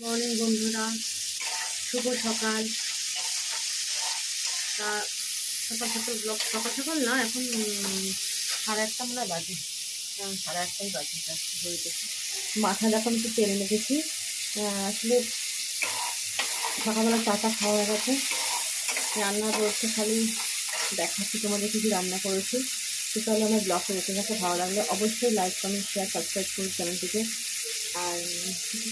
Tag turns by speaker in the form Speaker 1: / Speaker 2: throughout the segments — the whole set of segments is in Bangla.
Speaker 1: মর্নিং, বন্ধুরা। শুভ সকাল। তা, সকাল সকাল ব্লগ সকাল সকাল না, এখন সাড়ে আটটা মনে হয় বাজে। এখন সাড়ে আটটাই বাজে তা ঘড়িতে মাথা যখন একটু তেল মেখেছি আসলে সকালবেলা চা চাটা খাওয়া হয়ে গেছে। রান্না করতে খালি, দেখাচ্ছি তোমাদের কী কী রান্না করেছি। তো তাহলে আমার ব্লগটা দেখে গেছে ভালো লাগলে অবশ্যই লাইক কমেন্ট শেয়ার সাবস্ক্রাইব করুন চ্যানেলটিকে আর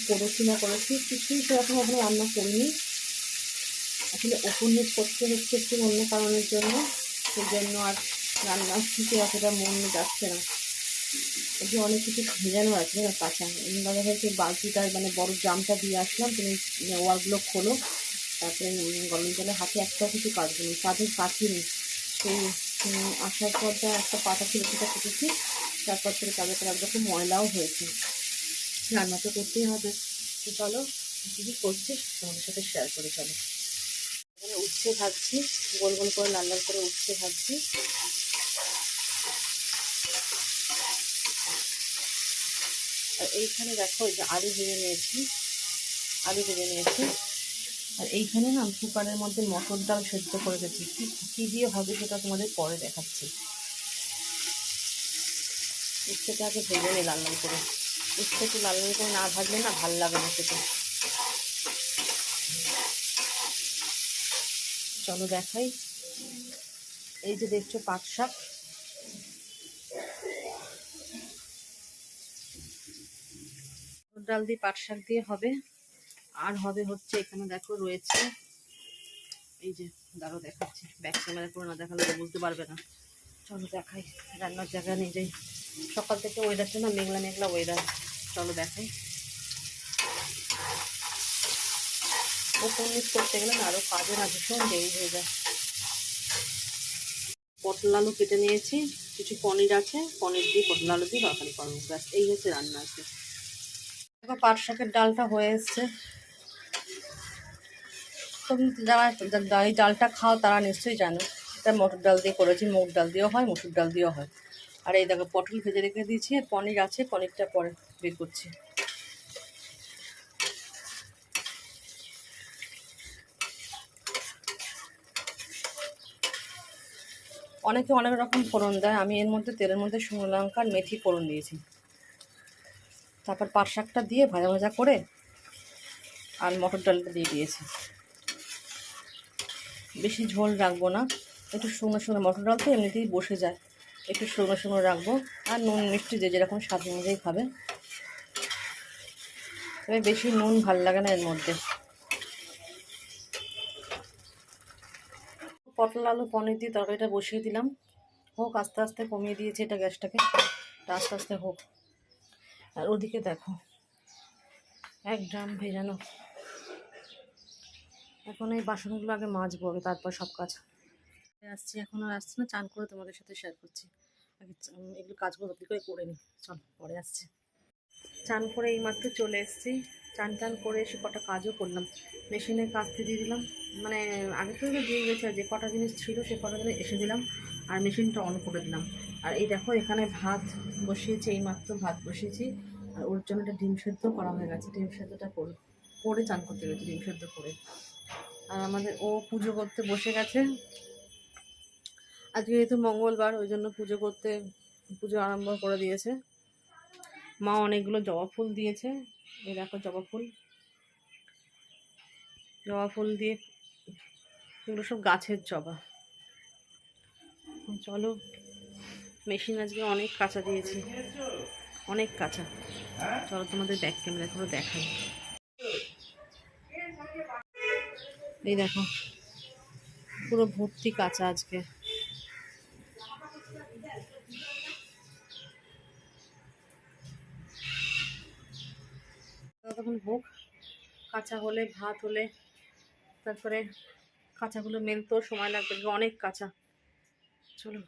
Speaker 1: করেছি না করেছি কিছুই সেরকম এখনও রান্না করিনি। আসলে নিচ করতে হচ্ছে একটু অন্য কারণের জন্য সেই জন্য আর রান্নার দিকে অতটা মন যাচ্ছে না। যে অনেক কিছু ভেজানো আছে না কাঁচা এবার হচ্ছে বালতিটা মানে বড় জামটা দিয়ে আসলাম, তুমি ওয়ারগুলো খোলো, তারপরে গরম জলে হাতে একটা কিছু কাটবো না কাজের কাটিনি সেই আসার পর যা একটা পাতা ছিল সেটা কেটেছি, তারপর থেকে তাদের একদম ময়লাও হয়েছে। রান্না তো করতেই হবে। তো চলো, কী কী করছিস? তোমাদের সাথে শেয়ার করে, চলো। এখানে উচ্ছে ভাজছি, গোল গোল করে, লাল লাল করে উচ্ছে ভাজছি। আর এইখানে দেখো যে আলু ভেজে নিয়েছি, আলু ভেজে নিয়েছি। আর এইখানে না কুকারের মধ্যে মটর ডাল সেদ্ধ করে গেছি কী কী দিয়ে হবে সেটা তোমাদের পরে দেখাচ্ছি। উচ্ছেটা আগে ভেজে নিই লাল লাল করে। উচ্ছে একটু লাল করে না ভাজলে না ভালো লাগে না খেতে। চলো দেখাই। এই যে দেখছ পাট শাক। ডাল দিয়ে পাট শাক দিয়ে হবে। আর হবে হচ্ছে এখানে দেখো রয়েছে। এই যে দাঁড়ো দেখাচ্ছি। ব্যাক ক্যামেরা করে না দেখালে বুঝতে পারবে না। চলো দেখাই। রান্নার জায়গা নিয়ে যাই। সকাল থেকে ওয়েদারটা না মেঘলা মেঘলা ওয়েদার চলো দেখাই। ওপর করতে গেলে আরও কাজে না, ভীষণ দেরি হয়ে যায়। পটল আলু কেটে নিয়েছি, কিছু পনির আছে, পনির দিয়ে পটল আলু দিয়ে তরকারি করব। ব্যাস, এই হচ্ছে রান্না আছে দেখো পাট শাকের ডালটা হয়ে এসছে। তুমি যারা এই ডালটা খাও তারা নিশ্চয়ই জানো। এটা মটর ডাল দিয়ে করেছি, মুগ ডাল দিয়েও হয়, মসুর ডাল দিয়েও হয়। আর এই দেখো, পটল ভেজে রেখে দিয়েছি, আর পনির আছে, পনিরটা পরে বের করছি। অনেকে অনেক রকম ফোড়ন দেয়, আমি এর মধ্যে তেলের মধ্যে শুকনো লঙ্কা আর মেথি ফোড়ন দিয়েছি। তারপর পাট শাকটা দিয়ে ভাজা ভাজা করে আর মটর ডালটা দিয়ে দিয়েছি। বেশি ঝোল রাখব না, একটু শুকনো শুকনো মটর ডাল তো এমনিতেই বসে যায়। একটু শুকনো শুকনো রাখব। আর নুন, মিষ্টি যে যেরকম স্বাদ অনুযায়ী খাবে। তবে বেশি নুন ভালো লাগে না এর মধ্যে। পটল, আলু, পনির দিয়ে তরকারিটা বসিয়ে দিলাম। হোক, আস্তে আস্তে কমিয়ে দিয়েছে এটা গ্যাসটাকে। আস্তে আস্তে হোক। আর ওদিকে দেখো, এক ড্রাম ভেজানো। এখন এই বাসনগুলো আগে মাজবো আগে, তারপর সব কাজ। আসছি, এখন আর আসছি না। চান করে তোমাদের সাথে শেয়ার করছি। আগে এগুলো কাজগুলো কী করে করে নিই। চল, পরে আসছি। চান করে এইমাত্র চলে এসেছি। চান টান করে এসে কটা কাজও করলাম। মেশিনে কাজতে দিয়ে দিলাম। মানে আগে তো দিয়ে গেছে, যে কটা জিনিস ছিল সে কটা জিনিস এসে দিলাম আর মেশিনটা অন করে দিলাম। আর এই দেখো, এখানে ভাত বসিয়েছি এইমাত্র ভাত বসিয়েছি। আর ওর জন্য একটা ডিম সেদ্ধ করা হয়ে গেছে। ডিম সেদ্ধটা করে করে চান করতে গেছে, ডিম সেদ্ধ করে। আর আমাদের ও পুজো করতে বসে গেছে। আজকে যেহেতু মঙ্গলবার, ওই জন্য পুজো করতে, পুজো আরম্ভ করে দিয়েছে। মা অনেকগুলো জবা ফুল দিয়েছে। এই দেখো জবা ফুল। জবা ফুল দিয়ে এগুলো সব গাছের জবা। চলো, মেশিন আজকে অনেক কাঁচা দিয়েছি। অনেক কাঁচা। চলো তোমাদের ব্যাক ক্যামেরা করে দেখাই। এই দেখো, পুরো ভর্তি কাঁচা আজকে। তখন হোক কাঁচা হলে, ভাত হলে, তারপরে কাঁচাগুলো মেলতেও সময় লাগবে, অনেক কাঁচা। চলো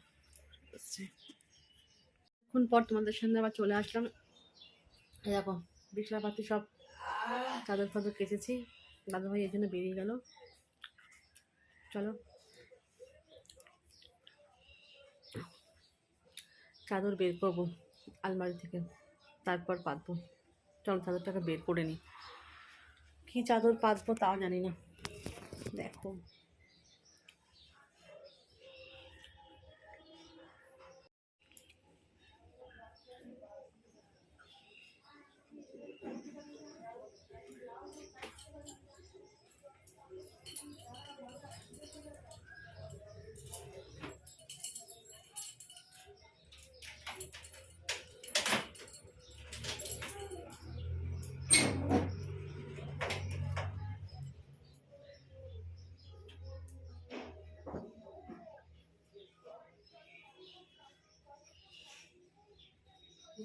Speaker 1: এখন পর তোমাদের সামনে আবার চলে আসলাম। দেখো, বিছানাপাতি সব চাদর ফাদর কেচেছি। দাদাভাই এই জন্য বেরিয়ে গেল। চলো। চাদর বের করব আলমারি থেকে, তারপর পাতবো চলো চাদরটাকে বের করে নিই কী চাদর পাতবো তাও জানি না। দেখো।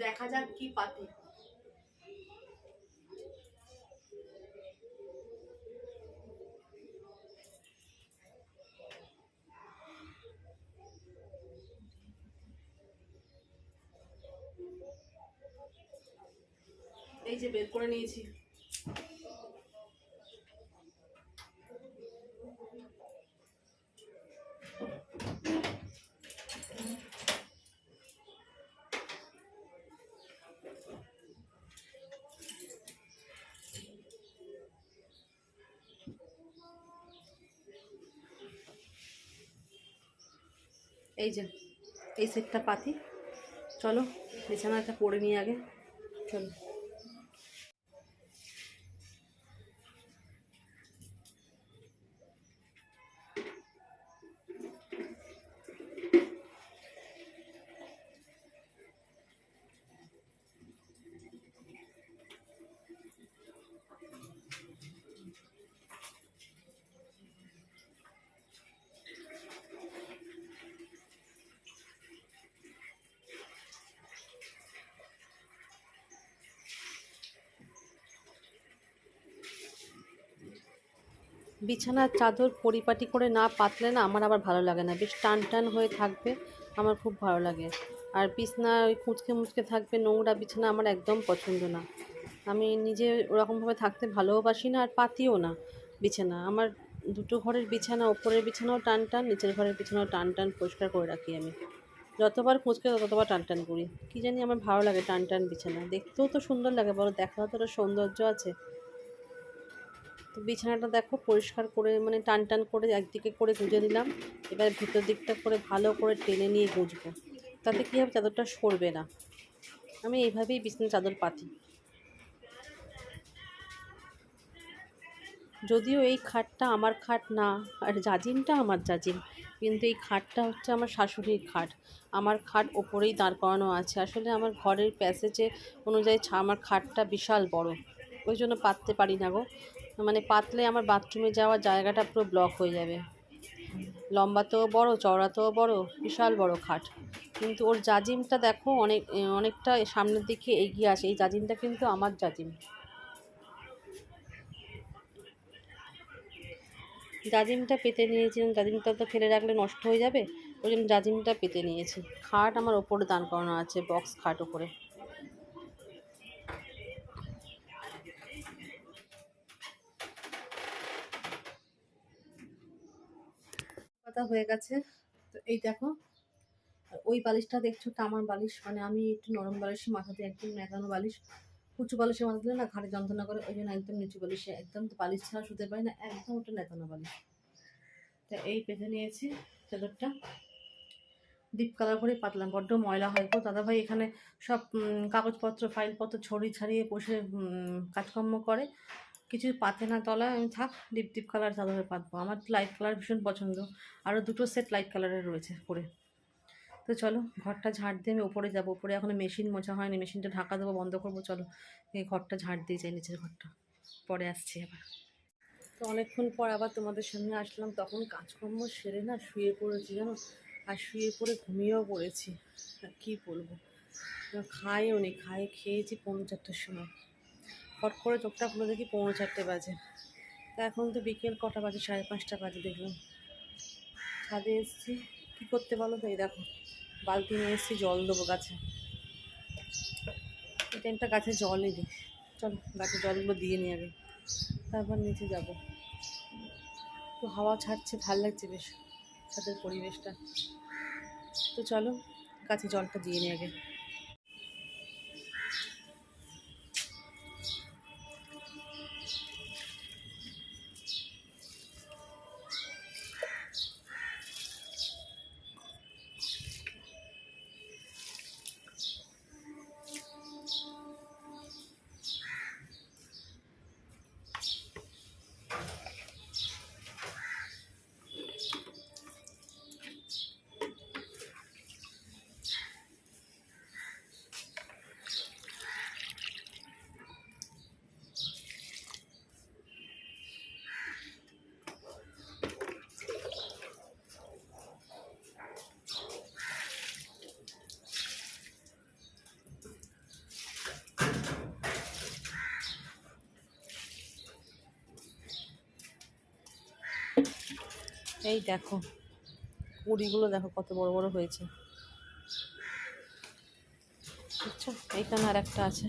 Speaker 1: দেখা যাক কি পাতে। এই যে বের করে নিয়েছি। এই যে এই সেটটা পাতি। চলো বিছানাটা পরে নিই আগে। চলো। বিছানার চাদর পরিপাটি করে না পাতলে না আমার আবার ভালো লাগে না। বেশ টান টান হয়ে থাকবে, আমার খুব ভালো লাগে। আর বিছনা ওই কুঁচকে মুচকে থাকবে, নোংরা বিছানা আমার একদম পছন্দ না। আমি নিজে ওরকমভাবে থাকতে ভালোবাসি না আর পাতিও না বিছানা। আমার দুটো ঘরের বিছানা, ওপরের বিছানাও টান টান নিচের ঘরের বিছানাও টান টান পরিষ্কার করে রাখি আমি। যতবার কুঁচকে ততবার টান টান করি। কী জানি আমার ভালো লাগে টান টান বিছানা। দেখতেও তো সুন্দর লাগে, বলো, দেখাও তো সৌন্দর্য আছে। তো বিছানাটা দেখো পরিষ্কার করে মানে টান টান করে একদিকে করে গুঁজে নিলাম। এবার ভিতর দিকটা করে ভালো করে টেনে নিয়ে গুঁজবো। তাতে কী হবে? চাদরটা সরবে না। আমি এইভাবেই বিছানা চাদর পাতি। যদিও এই খাটটা আমার খাট না, আর জাজিমটা আমার জাজিম। কিন্তু এই খাটটা হচ্ছে আমার শাশুড়ির খাট। আমার খাট ওপরেই দাঁড় করানো আছে। আসলে আমার ঘরের প্যাসেজে অনুযায়ী আমার খাটটা বিশাল বড়। ওই জন্য পাততে পারি না গো। মানে পাতলে আমার বাথরুমে যাওয়ার জায়গাটা পুরো ব্লক হয়ে যাবে। লম্বাতেও বড় চওড়াতেও বড়, বিশাল বড় খাট। কিন্তু ওর জাজিমটা দেখো অনেক, অনেকটা সামনের দিকে এগিয়ে আসে। এই জাজিমটা কিন্তু আমার জাজিম। জাজিমটা পেতে নিয়েছিলাম। জাজিমটা তো ফেলে রাখলে নষ্ট হয়ে যাবে। ওই জন্য জাজিমটা পেতে নিয়েছি। খাট আমার ওপরে দান করানো আছে বক্স খাট ওপরে। কথা হয়ে গেছে। তো এই দেখো ওই বালিশটা দেখছ তামার বালিশ মানে আমি একটু নরম বালিশে মাথাতে একদম নেকানো বালিশ উঁচু বালিশে মাথা দিলে না ঘাড়ে যন্ত্রণা করে, ওই জন্য একদম নিচু বালিশে, একদম তো বালিশ ছাড়া শুতে পারি না, একদম ওটা নেকানো বালিশ। তা এই পেতে নিয়েছি চাদরটা। ডিপ কালার করে পাতলাম, বড্ড ময়লা হয় তো দাদাভাই এখানে সব কাগজপত্র, ফাইলপত্র ছড়িয়ে ছাড়িয়ে বসে কাজকর্ম করে। কিছু পাতে না তলায় আমি থাক, ডিপ ডিপ কালার চাদরে পাতবো। আমার লাইট কালার ভীষণ পছন্দ। আরও দুটো সেট লাইট কালারের রয়েছে পরে। তো চলো, ঘরটা ঝাড় দিয়ে আমি ওপরে যাব। ওপরে এখনও মেশিন মোছা হয়নি। মেশিনটা ঢাকা দেবো, বন্ধ করব, চলো। এই ঘরটা ঝাড় দিয়ে যাই, নিচের ঘরটা। পরে আসছি আবার। তো অনেকক্ষণ পর আবার তোমাদের সামনে আসলাম। তখন কাজকর্ম সেরে না শুয়ে পড়েছি জানো? আর শুয়ে পড়ে ঘুমিয়েও পড়েছি। আর কী বলব? খাইও নি খাই খেয়েছি চারটার সময়। ফট করে চোখটা খুলে দেখি পৌনে চারটে বাজে। তা এখন তো বিকেল কটা বাজে? সাড়ে পাঁচটা বাজে দেখলাম। ছাদে এসেছি। কী করতে বলো তো? এই দেখো, বালতি নিয়ে এসেছি, জল দেবো গাছে। টাইমটা গাছে জলই দিই চলো, গাছে জলগুলো দিয়ে নিয়ে আগে। তারপর নিচে যাব। তো হাওয়া ছাড়ছে, ভালো লাগছে বেশ। ছাদের পরিবেশটা। তো চলো, গাছে জলটা দিয়ে নিয়ে আগে। এই দেখো কুড়িগুলো দেখো কত বড় বড় হয়েছে। বুঝছ? এইখানে আর একটা আছে।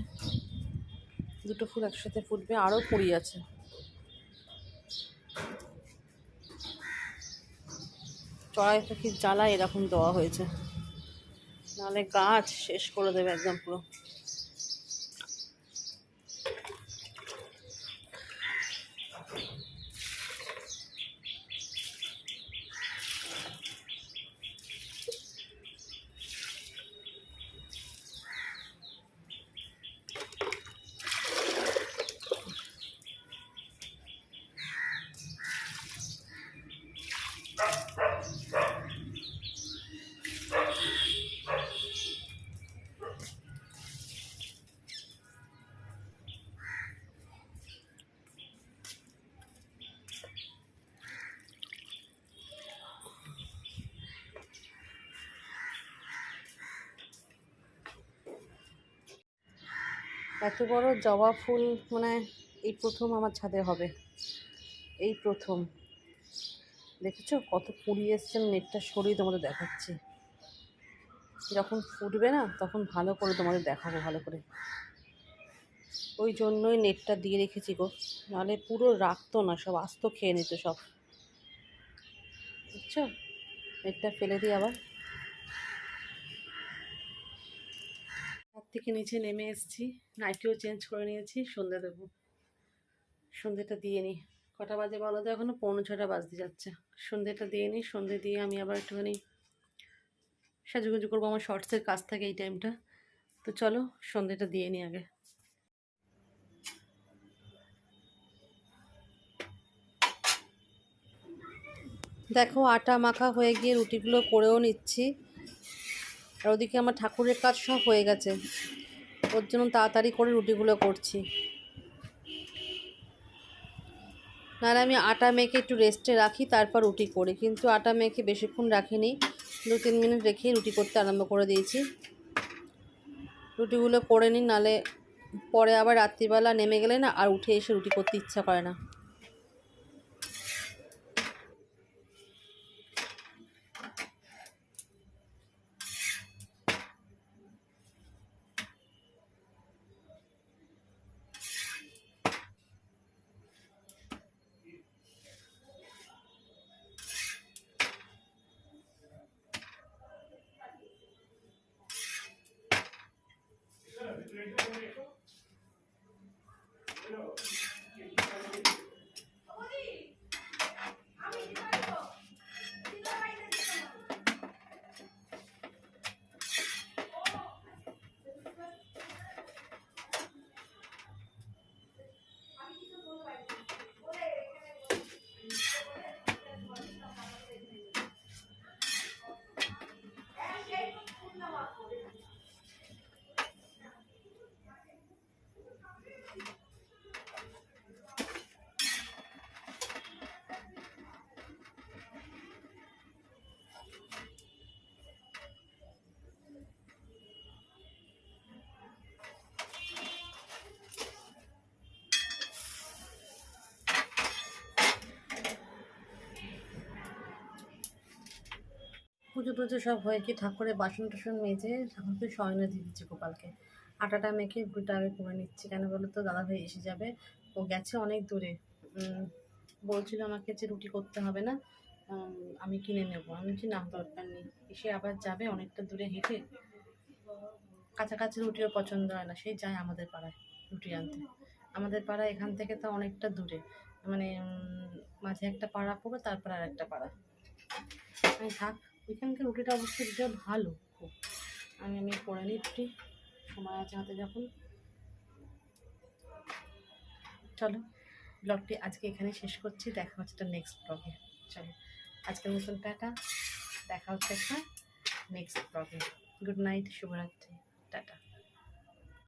Speaker 1: দুটো ফুল একসাথে ফুটবে আরও কুড়ি আছে। চড়াই পাখির জ্বালা এরকম দেওয়া হয়েছে। নাহলে গাছ শেষ করে দেবে একদম পুরো। এত বড় জবা ফুল মানে এই প্রথম আমার ছাদে হবে। এই প্রথম। দেখেছ? কত কুড়ি এসছে নেটটা সরিয়ে তোমাদের দেখাচ্ছি। যখন ফুটবে না, তখন ভালো করে তোমাদের দেখাবো, ভালো করে। ওই জন্যই নেটটা দিয়ে রেখেছি গো। নাহলে পুরো রাখতো না, সব আস্ত খেয়ে নিত সব। বুঝছ? নেটটা ফেলে দিই আবার। থেকে নিচে নেমে এসেছি। নাইটিও চেঞ্জ করে নিয়েছি। সন্ধে দেবো। সন্ধেটা দিয়ে নিই কটা বাজে বলো তো? এখনও পৌনে ছটা বাজতে যাচ্ছে। সন্ধেটা দিয়ে নিই সন্ধে দিয়ে আমি আবার একটুখানি সাজুগুজু করব আমার শর্টসের কাজ থাকে এই টাইমটা তো চলো সন্ধেটা দিয়ে নিই আগে। দেখো, আটা মাখা হয়ে গিয়ে রুটিগুলো করেও নিচ্ছি। আর ওদিকে আমার ঠাকুরের কাজ সব হয়ে গেছে। ওর জন্য তাড়াতাড়ি করে রুটিগুলো করছি। নাহলে আমি আটা মেখে একটু রেস্টে রাখি, তারপর রুটি করি। কিন্তু আটা মেখে বেশিক্ষণ রাখিনি। দু তিন মিনিট রেখেই রুটি করতে আরম্ভ করে দিয়েছি। রুটিগুলো করে নিই নাহলে পরে আবার রাত্রিবেলা নেমে গেলে না, আর উঠে এসে রুটি করতে ইচ্ছা করে না। পুজো টুজো সব হয়ে হয়েছে ঠাকুরের বাসন টাসন মেজে ঠাকুরকে শয়নে দিয়ে দিচ্ছি গোপালকে। আটাটা মেখে রুটিটা আগে করে নিচ্ছি। কেন বলো তো? দাদাভাই এসে যাবে। ও গেছে অনেক দূরে। বলছিল আমাকে যে রুটি করতে হবে না। আমি কিনে নেব। আমি কি না, দরকার নেই। এসে আবার যাবে অনেকটা দূরে হেঁটে। কাছাকাছি রুটিও পছন্দ হয় না। সেই যায় আমাদের পাড়ায় রুটি আনতে। আমাদের পাড়া এখান থেকে তো অনেকটা দূরে। মানে মাঝে একটা পাড়া পুরো, তারপর আর একটা পাড়া। আমি থাক। ওইখানকার রুটিটা অবশ্যই রুটিটা ভালো খুব। আমি আমি করে নিচ্ছি। সময় আছে হাতে যখন। চলো, ব্লগটি আজকে এখানে শেষ করছি। দেখা হচ্ছে তো নেক্সট ব্লগে চলো, আজকের মতন টাটা। দেখা হচ্ছে একটা নেক্সট ব্লগে গুড নাইট শুভরাত্রি। টাটা।